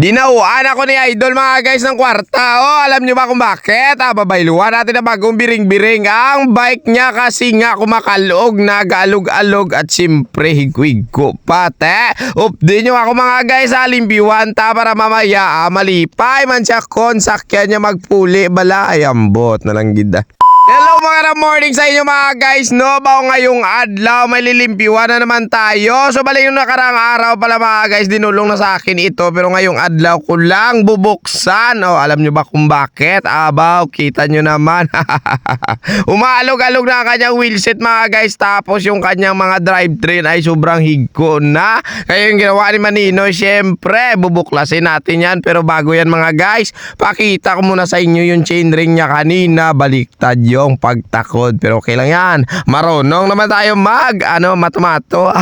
Dinauan ako ni Idol mga guys ng kwarta. Oh, alam nyo ba kung bakit? Ah, babayluhan natin na bagong biring-biring. Ang bike niya kasi nga kumakalog, nag-alog-alog at siyempre higwig ko pate. Update nyo ako mga guys sa limbiwan ta para mamaya ah, malipay man siya kon sakyan niya magpuli bala ay ambot na lang gida. Hello mga morning sa inyo mga guys no? Bao ngayong adlaw may lilimpiwan na naman tayo. So bali yung nakarang araw pala mga guys Dinulong na sa akin ito. Pero ngayong adlaw ko lang bubuksan. O alam nyo ba kung bakit? Abaw kita nyo naman. Umaalog-alog na ang kanyang wheelset mga guys. Tapos yung kanyang mga drivetrain ay sobrang higko na. Kaya yung ginawa ni Maninoy Syempre bubuklasin natin yan. Pero bago yan mga guys Pakita ko muna sa inyo yung chainring niya kanina. Baliktad yung pagtakod. Pero okay lang yan. Marunong naman tayo mag Ano matomato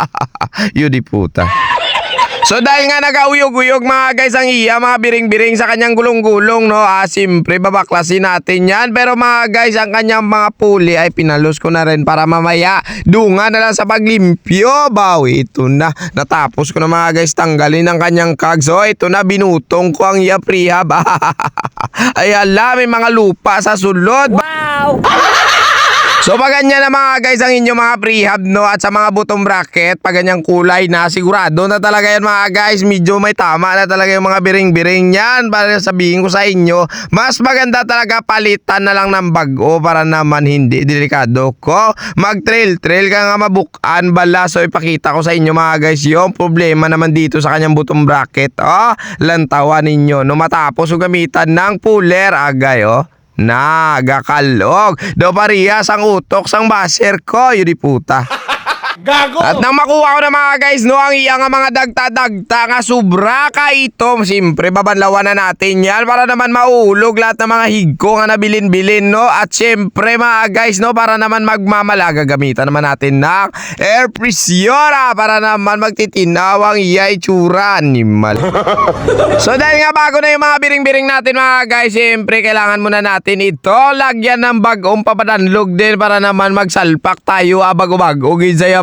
Yun di puta So dahil nga nag-uyog-uyog mga guys ang iya mga biring-biring sa kanyang gulong-gulong no? Ah, Siyempre babaklasin natin yan. Pero mga guys ang kanyang mga puli ay pinalos ko na rin para mamaya Dunga na lang sa paglimpyo. Bawi ito na. Natapos ko na mga guys tanggalin ang kanyang kag. So ito na binutong ko ang iya prehab. Ay ala may mga lupa sa sulod So pag ganyan na mga guys ang inyong mga prehab no at sa mga bottom bracket pag ganyang kulay na sigurado na talaga yan mga guys. Medyo may tama na talaga yung mga biring-biring yan. Para sabihin ko sa inyo mas maganda talaga palitan na lang ng bago para naman hindi delikado ko. Mag trail trail ka nga mabukan bala. So ipakita ko sa inyo mga guys yung problema naman dito sa kanyang bottom bracket oh. Lantawan ninyo no matapos ko gamitan ng puller. Agay oh Nagakalog. Do parehas ang utok sang baser ko. Yun di puta. Gago! At nang makuha ko na mga guys, no, ang iya nga mga dagta-dagta nga sobra ka ito. Siyempre, babanlawan na natin yan para naman maulog lahat ng mga higko nga nabilin-bilin, no? At siyempre mga guys, no, para naman magmamalaga, gamitan naman natin ng air pressiora para naman magtitinaw ang iya itsura. Animal. So dahil nga bago na yung mga biring-biring natin mga guys, siyempre kailangan muna natin ito. Lagyan ng bagong papadanlog din para naman magsalpak tayo ah, bago-bago.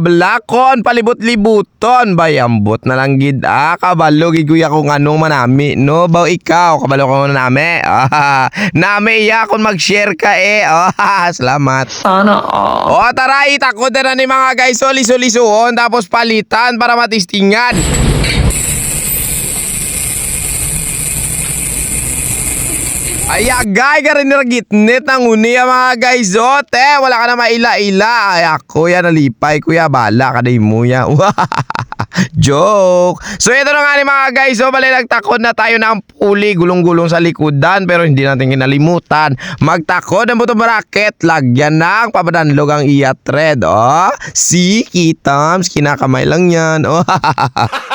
Gizaya blakon, palibot-libuton. Bayambot na lang gid ah. Kabalo giguya kung anong manami. No, baw ikaw. Kabalo ko na nami. Ah, nami iya kung mag-share ka eh. Ah, salamat. Sana all. O tara, itakot na ni mga guys. Soli-solisuon tapos palitan para matistingan. Ay, agay ka rin gitnit ng uni ah, mga guys. O, te, wala ka na maila-ila. Ay, ako yan, nalipay, kuya. Bala ka na mo ya. Joke. So, ito na nga ni mga guys. So, bali nagtakod na tayo ng puli, gulong-gulong sa likodan. Pero hindi natin kinalimutan. Magtakod ng bottom bracket. Lagyan ng papadanlog ang iya thread. Oh, see, kitams. Kinakamay lang yan. Oh,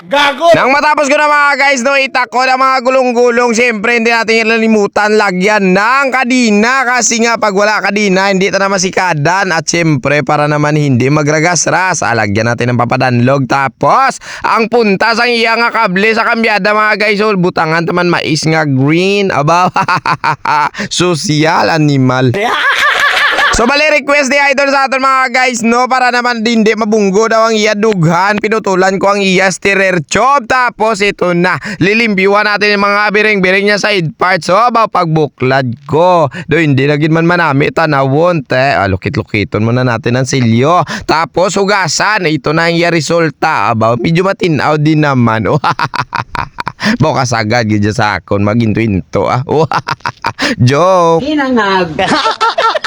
Gago! Nang matapos ko na mga guys, no, itakod ang mga gulong-gulong. Siyempre, hindi natin ilalimutan lagyan ng kadina. Kasi nga, pag wala kadina, hindi ito na masikadan. At siyempre, para naman hindi magragas-ras, ah, lagyan natin ng papadanlog. Tapos, ang puntas ang iya nga kable sa kambyada mga guys. So, butangan taman mais nga green. Aba, social animal. So bali request ni Idol sa aton mga guys no? Para naman din di mabunggo daw ang iya dughan. Pinutulan ko ang iya steerer chop tapos ito na. Lilimbiwan natin yung mga biring-biring niya side parts. So ba pagbuklad ko. Do hindi na gid man manami. Tanawon te. Ah, lukit-lukiton muna natin ang silyo. Tapos hugasan. Ito na ang iya resulta. Aba medyo matinaw din naman. Oh Baka sagad gid dyan sa akon. Maginto-into ah. Joke.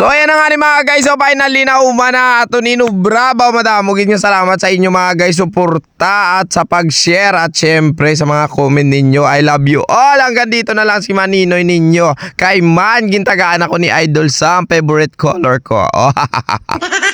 So ayan na nga ni mga guys, so finally na uma na ato ni Nubra. Ba madamo gid nga salamat sa inyo mga guys suporta at sa pag-share at syempre sa mga comment ninyo. I love you all. Hanggang dito na lang si Maninoy ninyo. Kay man gintagaan ako ni Idol sa favorite color ko. Oh,